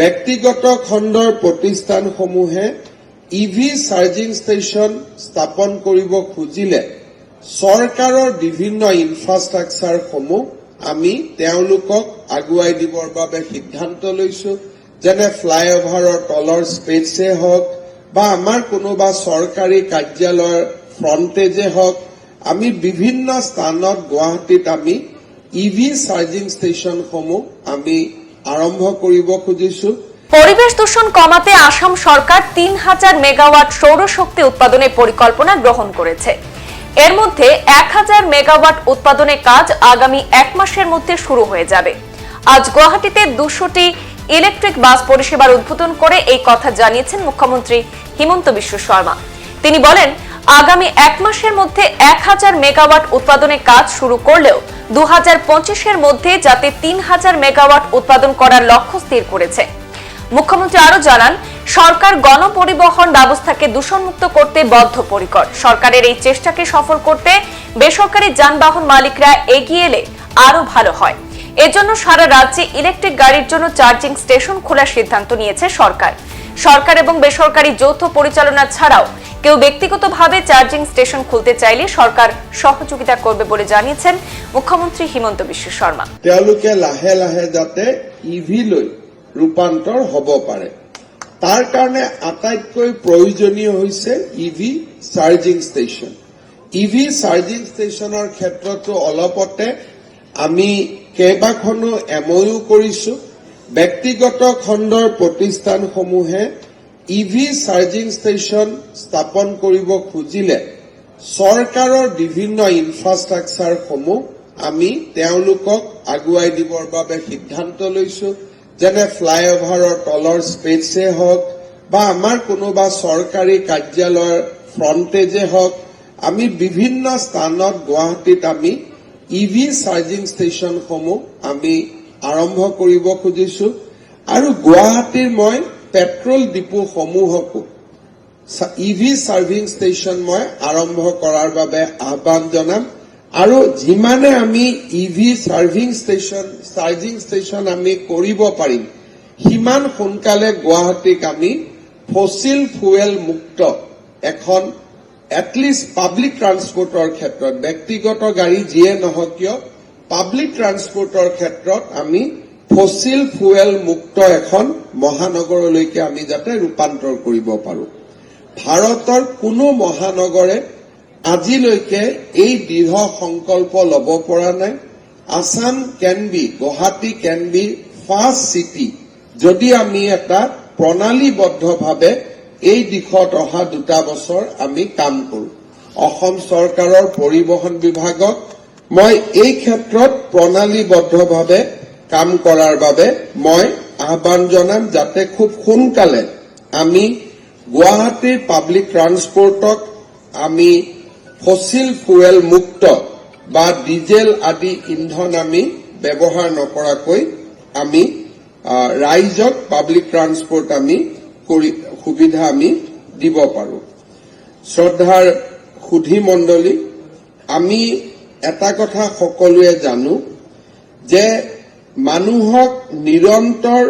ব্যক্তিগত খণ্ডৰ প্ৰতিষ্ঠানসমূহে ইভি চাৰ্জিং ষ্টেচন স্থাপন কৰিব খুজিলে। চৰকাৰৰ বিভিন্ন ইনফ্ৰাষ্ট্ৰাকচাৰসমূহ আমি তেওঁলোকক আগুৱাই দিবৰ বাবে সিদ্ধান্ত লৈছো যেনে ফ্লাইঅভাৰৰ তলৰ স্পেচে হওক বা আমাৰ কোনোবা চৰকাৰী কাৰ্যালয়ৰ ফ্ৰণ্টেজে হওক আমি বিভিন্ন স্থানত গুৱাহাটীত আমি ইভি চাৰ্জিং ষ্টেচনসমূহ আমি আৰম্ভ কৰিব খুজিছো? পরিবেশ দূষণ কমাতে আসাম সরকার তিন হাজার মেগাওয়াট সৌরশক্তি উৎপাদনের পরিকল্পনা গ্রহণ করেছে। এর মধ্যে এক হাজার মেগাওয়াট উৎপাদনের কাজ আগামী এক মাসের মধ্যে শুরু হয়ে যাবে। আজ গুয়াহাটিতে দুশোটি ইলেকট্রিক বাস পরিষেবার উদ্বোধন করে এই কথা জানিয়েছেন মুখ্যমন্ত্রী হিমন্ত বিশ্ব শর্মা। তিনি বলেন আগামী এক মাসের মধ্যে এক হাজার মেগাওয়াট উৎপাদনের কাজ শুরু করলেও দু হাজার মধ্যে যাতে তিন হাজার মেগাওয়াট উৎপাদন করার লক্ষ্য স্থির করেছে। মুখ্যমন্ত্রী আরও জানান, সরকার গণপরিবহন ব্যবস্থাকে দূষণমুক্ত করতে বদ্ধপরিকর। সরকারের এই চেষ্টাকে সফল করতে বেসরকারি যানবাহন মালিকরা এগিয়ে এলে আরও ভালো হয়। এজন্য সারা রাজ্যে ইলেকট্রিক গাড়ির জন্য চার্জিং স্টেশন খোলার সিদ্ধান্ত নিয়েছে সরকার। সরকার এবং বেসরকারি যৌথ পরিচালনা ছাড়াও কেউ ব্যক্তিগতভাবে চার্জিং স্টেশন খুলতে চাইলে সরকার সহযোগিতা করবে বলে জানিয়েছেন মুখ্যমন্ত্রী হিমন্ত বিশ্ব শর্মা। তেওঁলোকে লাহে লাহে যাতে ইভিলৈ ৰূপান্তৰ হ'ব পাৰে। তাৰ কাৰণে আটাইতকৈ প্ৰয়োজনীয় হৈছে EV charging station. EV charging ষ্টেচনৰ ক্ষেত্ৰতো অলপতে আমি কেইবাখনো এমঅইউ কৰিছো। ব্যক্তিগত খণ্ডৰ প্ৰতিষ্ঠানসমূহে ইভি চাৰ্জিং ষ্টেচন স্থাপন কৰিব খুজিলে। চৰকাৰৰ বিভিন্ন ইনফ্ৰাষ্ট্ৰাকচাৰসমূহ আমি তেওঁলোকক আগুৱাই দিবৰ বাবে সিদ্ধান্ত লৈছো যেনে ফ্লাইঅভাৰৰ তলৰ স্পেচে হওক বা আমাৰ কোনোবা চৰকাৰী কাৰ্যালয়ৰ ফ্ৰণ্টেজে হওক আমি বিভিন্ন স্থানত গুৱাহাটীত আমি ইভি চাৰ্জিং ষ্টেচনসমূহ আমি আৰম্ভ কৰিব খুজিছো। আৰু গুৱাহাটীৰ মই পেট্ৰল ডিপোসমূহকো ইভি চাৰ্ভিং ষ্টেচন মই আৰম্ভ কৰাৰ বাবে আহ্বান জনাম। আৰু যিমানে আমি EV charging station charging station আমি কৰিব পাৰিম, সিমান সোনকালে গুৱাহাটীক আমি ফচিল ফুৱেল মুক্ত এখন এটলিষ্ট পাব্লিক ট্ৰান্সপৰ্টৰ ক্ষেত্ৰত, ব্যক্তিগত গাড়ী যিয়ে নহওক কিয় পাব্লিক ট্ৰান্সপৰ্টৰ ক্ষেত্ৰত আমি ফচিল ফুৱেল মুক্ত এখন মহানগৰলৈকে আমি যাতে ৰূপান্তৰ কৰিব পাৰোঁ। ভাৰতৰ কোনো মহানগৰে আজিলৈকে এই দৃঢ় সংকল্প ল'ব পৰা নাই। আছাম কেন বি গুৱাহাটী কেন বি ফাৰ্ষ্ট চিটি যদি আমি এটা প্ৰণালীবদ্ধভাৱে এই দিশত অহা দুটা বছৰ আমি কাম কৰোঁ। অসম চৰকাৰৰ পৰিবহণ বিভাগক মই এই ক্ষেত্ৰত প্ৰণালীবদ্ধভাৱে কাম কৰাৰ বাবে মই আহ্বান জনাম যাতে খুব সোনকালে আমি গুৱাহাটীৰ পাব্লিক ট্ৰান্সপৰ্টক আমি ফচিল ফুৱেল মুক্ত বা ডিজেল আদি ইন্ধন আমি ব্যৱহাৰ নকৰাকৈ আমি ৰাইজক পাব্লিক ট্ৰান্সপৰ্ট আমি কৰি, সুবিধা আমি দিব পাৰোঁ। শ্ৰদ্ধাৰ সুধী মণ্ডলী, আমি এটা কথা সকলোৱে জানো যে মানুহক নিৰন্তৰ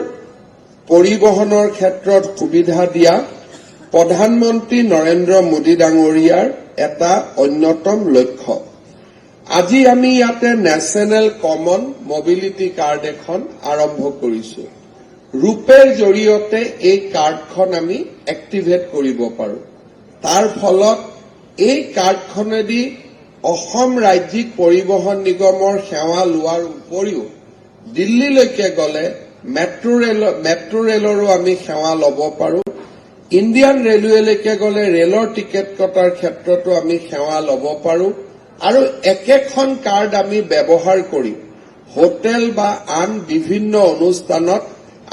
পৰিবহণৰ ক্ষেত্ৰত সুবিধা দিয়া প্ৰধানমন্ত্ৰী নৰেন্দ্ৰ মোদী ডাঙৰীয়াৰ এটা অন্যতম লক্ষ্য। আজি আমি ইয়াতে নেশ্যনেল কমন মবিলিটি কাৰ্ড এখন আৰম্ভ কৰিছো। ৰূপেৰ জৰিয়তে এই কাৰ্ডখন আমি এক্টিভেট কৰিব পাৰোঁ। তাৰ ফলত এই কাৰ্ডখনেদি অসম ৰাজ্যিক পৰিবহণ নিগমৰ সেৱা লোৱাৰ উপৰিও দিল্লীলৈকে গ'লে মেট্ৰ' ৰেল মেট্ৰ' ৰেলৰো আমি সেৱা ল'ব পাৰোঁ। ইণ্ডিয়ান ৰেলৱেলৈকে গ'লে ৰেলৰ টিকেট কটাৰ ক্ষেত্ৰতো আমি সেৱা ল'ব পাৰোঁ। আৰু একেখন কাৰ্ড আমি ব্যৱহাৰ কৰি হোটেল বা আন বিভিন্ন অনুষ্ঠানত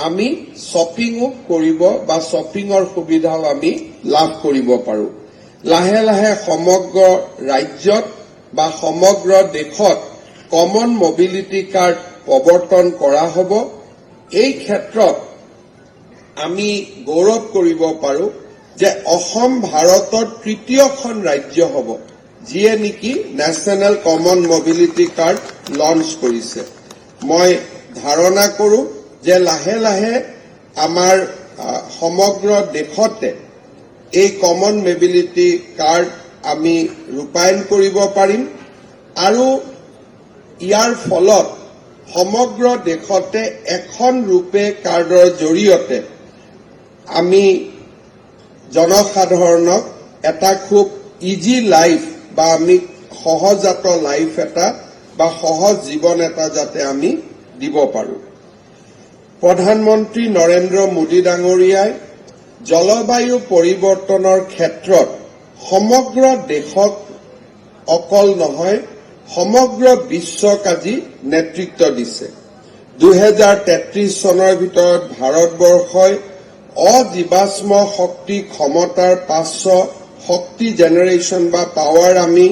আমি শ্বপিঙো কৰিব বা শ্বপিঙৰ সুবিধাও আমি লাভ কৰিব পাৰোঁ। লাহে লাহে সমগ্ৰ ৰাজ্যত বা সমগ্ৰ দেশত কমন মবিলিটি কাৰ্ড প্ৰৱৰ্তন কৰা হ'ব। এই ক্ষেত্ৰত আমি গৌৰৱ কৰিব পাৰোঁ যে অসম ভাৰতৰ তৃতীয়খন ৰাজ্য হ'ব, যিয়ে নেকি national common mobility card launch কৰিছে। মই ধাৰণা কৰোঁ যে লাহে লাহে আমাৰ সমগ্ৰ দেশতে এই কমন মেবিলিটি কাৰ্ড আমি ৰূপায়ণ কৰিব পাৰিম আৰু ইয়াৰ ফলত সমগ্ৰ দেশতে এখন ৰূপে কাৰ্ডৰ জৰিয়তে আমি জনসাধাৰণক এটা খুব ইজি লাইফ বা আমি সহজাত লাইফ এটা বা সহজ জীৱন এটা যাতে আমি দিব পাৰোঁ। প্ৰধানমন্ত্ৰী নৰেন্দ্ৰ মোদী ডাঙৰীয়াই জলবায়ু পৰিৱৰ্তনৰ ক্ষেত্ৰত সমগ্ৰ দেশক অকল নহয় সমগ্ৰ বিশ্বক আজি নেতৃত্ব দিছে। দুহেজাৰ তেত্ৰিশ চনৰ ভিতৰত ভাৰতবৰ্ষই অজীৱাশ্ম শক্তি ক্ষমতাৰ পাঁচশ শক্তি জেনেৰেশ্যন বা পাৱাৰ আমি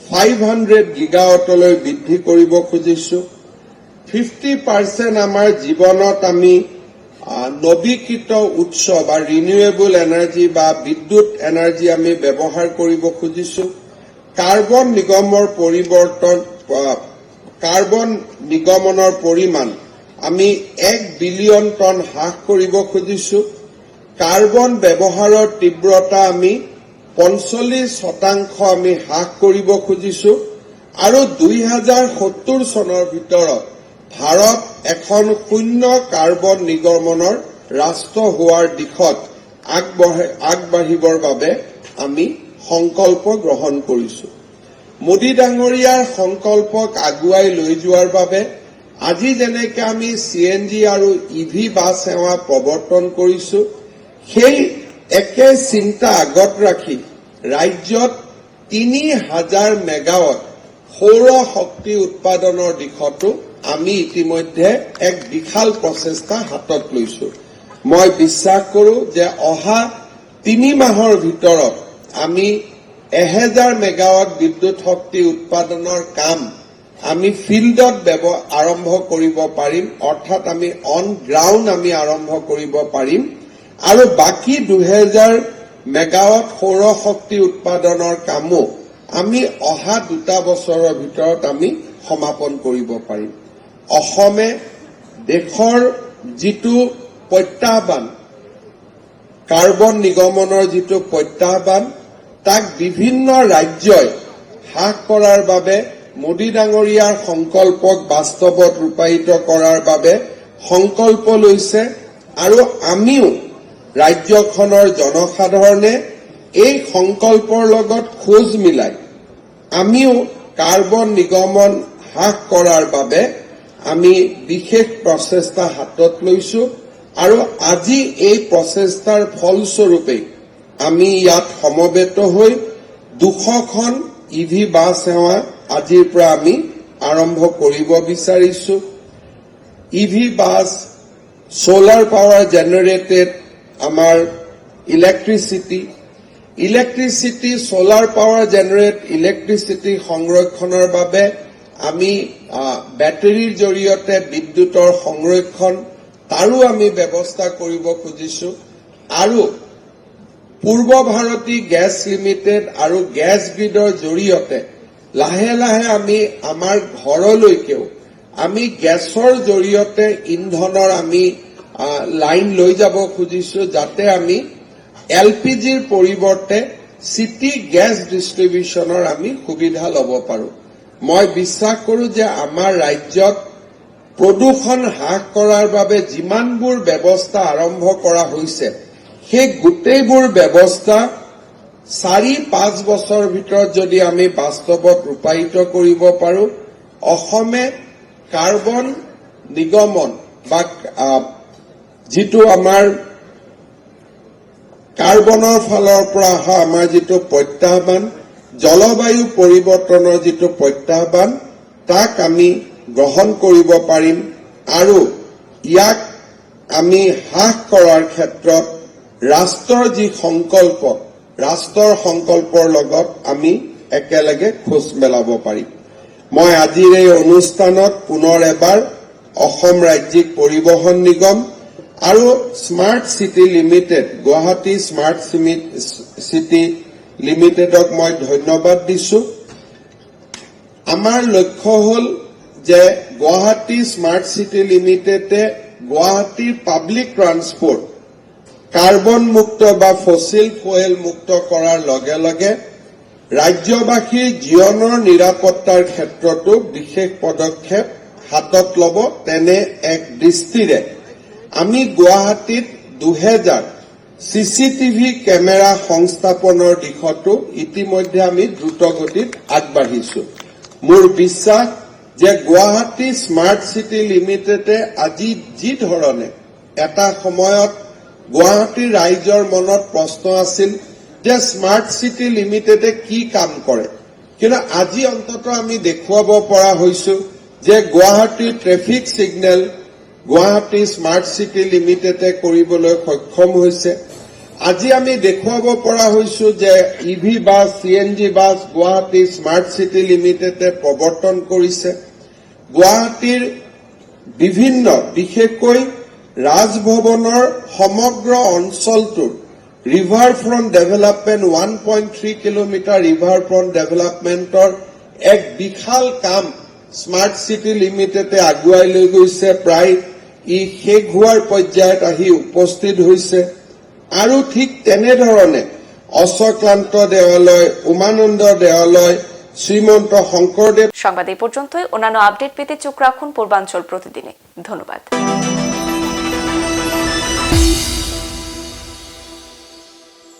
ফাইভ হাণ্ড্ৰেড গিগাৱটলৈ বৃদ্ধি কৰিব খুজিছো। ফিফটি পাৰ্চেণ্ট আমাৰ জীৱনত আমি নৱীকৃত উৎস বা ৰিনিউৱেবল এনাৰ্জি বা বিদ্যুৎ এনাৰ্জি আমি ব্যৱহাৰ কৰিব খুজিছো। কাৰ্বন নিগমৰ পৰিৱৰ্তন কাৰ্বন নিগমনৰ পৰিমাণ আমি এক বিলিয়ন টন হ্ৰাস কৰিব খুজিছো। কাৰ্বন ব্যৱহাৰৰ তীব্ৰতা আমি পঞ্চল্লিছ শতাংশ আমি হ্ৰাস কৰিব খুজিছো আৰু দুই হাজাৰ সত্তৰ চনৰ ভিতৰত ভাৰত এখন শূন্য কাৰ্বন নিৰ্গমনৰ ৰাষ্ট্ৰ হোৱাৰ দিশত আগবঢ়াই আগবাঢ়িবৰ বাবে আমি সংকল্প গ্ৰহণ কৰিছো। মোদী ডাঙৰীয়াৰ সংকল্পক আগুৱাই লৈ যোৱাৰ বাবে আজি যেনেকে আমি চি এন জি আৰু ই ভি বাছ সেৱা প্ৰৱৰ্তন কৰিছো, সেই একে চিন্তা আগত ৰাখি ৰাজ্যত তিনি হাজাৰ মেগাৱাট সৌৰ শক্তি উৎপাদনৰ দিশতো আমি ইতিমধ্যে এক বিশাল প্ৰচেষ্টা হাতত লৈছো। মই বিশ্বাস কৰো যে অহা তিনি মাহৰ ভিতৰত আমি এহেজাৰ মেগাৱাট বিদ্যুৎ শক্তি উৎপাদনৰ কাম আমি ফিল্ডত আৰম্ভ কৰিব পাৰিম অৰ্থাৎ আমি অন গ্ৰাউণ্ড আমি আৰম্ভ কৰিব পাৰিম আৰু বাকী দুহেজাৰ মেগাৱাট সৌৰ শক্তি উৎপাদনৰ কামো আমি অহা দুটা বছৰৰ ভিতৰত আমি সমাপন কৰিব পাৰিম। অসমে দেশৰ যিটো প্ৰত্যাহ্বান, কাৰ্বন নিগমনৰ যিটো প্ৰত্যাহ্বান, তাক বিভিন্ন ৰাজ্যই হ্ৰাস কৰাৰ বাবে মোদী ডাঙৰীয়াৰ সংকল্পক বাস্তৱত ৰূপায়িত কৰাৰ বাবে সংকল্প লৈছে আৰু আমিও ৰাজ্যখনৰ জনসাধাৰণে এই সংকল্পৰ লগত খোজ মিলাই আমিও কাৰ্বন নিগমন হ্ৰাস কৰাৰ বাবে আমি বিশেষ প্ৰচেষ্টা হাতত লৈছো। আৰু আজি এই প্ৰচেষ্টাৰ ফলস্বৰূপে আমি ইয়াত সমবেত হৈ দুশখন ই ভি বাছ সেৱা আজিৰ পৰা আমি আৰম্ভ কৰিব বিচাৰিছো। E V bus solar power generated আমাৰ electricity. Electricity solar power generate electricity সংৰক্ষণৰ বাবে আমি বেটেৰীৰ জৰিয়তে বিদ্যুতৰ সংৰক্ষণ তাৰো আমি ব্যৱস্থা কৰিব খুজিছো। আৰু পূৰ্ব ভাৰতী গেছ লিমিটেড আৰু গেছ গ্ৰীডৰ জৰিয়তে লাহে লাহে আমি আমাৰ ঘৰলৈকেও আমি গেছৰ জৰিয়তে ইন্ধনৰ আমি লাইন লৈ যাব খুজিছো যাতে আমি এল পি জিৰ পৰিৱৰ্তে চিটি গেছ ডিষ্ট্ৰিবিউশ্যনৰ আমি সুবিধা ল'ব পাৰো। মই বিশ্বাস কৰো যে আমাৰ ৰাজ্যত প্ৰদূষণ হ্ৰাস কৰাৰ বাবে যিমানবোৰ ব্যৱস্থা আৰম্ভ কৰা হৈছে সেই গোটেইবোৰ ব্যৱস্থা চাৰি পাঁচ বছৰৰ ভিতৰত যদি আমি বাস্তৱত ৰূপায়িত কৰিব পাৰো অসমে কাৰ্বন নিগমন বা যিটো আমাৰ কাৰ্বনৰ ফালৰ পৰা অহা আমাৰ যিটো প্ৰত্যাহ্বান জলবায়ু পৰিৱৰ্তনৰ যিটো প্ৰত্যাহ্বান তাক আমি গ্ৰহণ কৰিব পাৰিম আৰু ইয়াক আমি হ্ৰাস কৰাৰ ক্ষেত্ৰত ৰাষ্ট্ৰৰ যি সংকল্প ৰাষ্ট্ৰৰ সংকল্পৰ লগত আমি একেলগে খোজ মেলাব পাৰিম। মই আজিৰ এই অনুষ্ঠানত পুনৰ এবাৰ অসম ৰাজ্যিক পৰিবহণ নিগম আৰু smart city limited Guwahati smart city লিমিটেডক মই ধন্যবাদ দিছো। আমাৰ লক্ষ্য হ'ল যে গুৱাহাটী স্মাৰ্ট চিটি লিমিটেডে গুৱাহাটীৰ পাব্লিক ট্ৰান্সপৰ্ট কাৰ্বন মুক্ত বা ফচিল ফুৱেল মুক্ত কৰাৰ লগে লগে ৰাজ্যবাসীৰ জীৱনৰ নিৰাপত্তাৰ ক্ষেত্ৰতো বিশেষ পদক্ষেপ হাতত ল'ব তেনে এক দৃষ্টিৰে আমি গুৱাহাটীত দুহেজাৰ চিচিটিভি কেমেৰা সংস্থাপনৰ দিশতো ইতিমধ্যে আমি দ্ৰুতগতিত আগবাঢ়িছো। মোৰ বিশ্বাস যে গুৱাহাটী স্মাৰ্ট চিটি লিমিটেডে আজি যি ধৰণে এটা সময়ত গুৱাহাটীৰ ৰাইজৰ মনত প্ৰশ্ন আছিল যে স্মাৰ্ট চিটি লিমিটেডে কি কাম কৰে। কিন্তু আজি অন্তত আমি দেখুৱাব পৰা হৈছো যে গুৱাহাটীৰ traffic signal Guwahati smart city লিমিটেডে কৰিবলৈ সক্ষম হৈছে। আজি আমি দেখুৱাব পৰা হৈছো যে ইভি বাছ চি এন জি বাছ গুৱাহাটী স্মাৰ্ট চিটি লিমিটেডে প্ৰৱৰ্তন কৰিছে। গুৱাহাটীৰ বিভিন্ন বিশেষকৈ ৰাজভৱনৰ সমগ্ৰ অঞ্চলটোৰ river front development one point three kilometre river front ডেভেলপমেণ্টৰ এক বিশাল কাম স্মাৰ্ট চিটি লিমিটেডে আগুৱাই লৈ গৈছে। প্ৰায় ই শেষ হোৱাৰ পৰ্যায়ত আহি উপস্থিত হৈছে। আৰু ঠিক তেনেধৰণে অশ্বক্লান্ত দেৱালয়, উমানন্দ দেৱালয়, শ্ৰীমন্ত শংকৰদেৱ সংবাদ এই পর্যন্তই। অন্যান্য আপডেট পেতে চোখ রাখুন পূৰ্বাঞ্চল প্ৰতিদিনে ধন্যবাদ।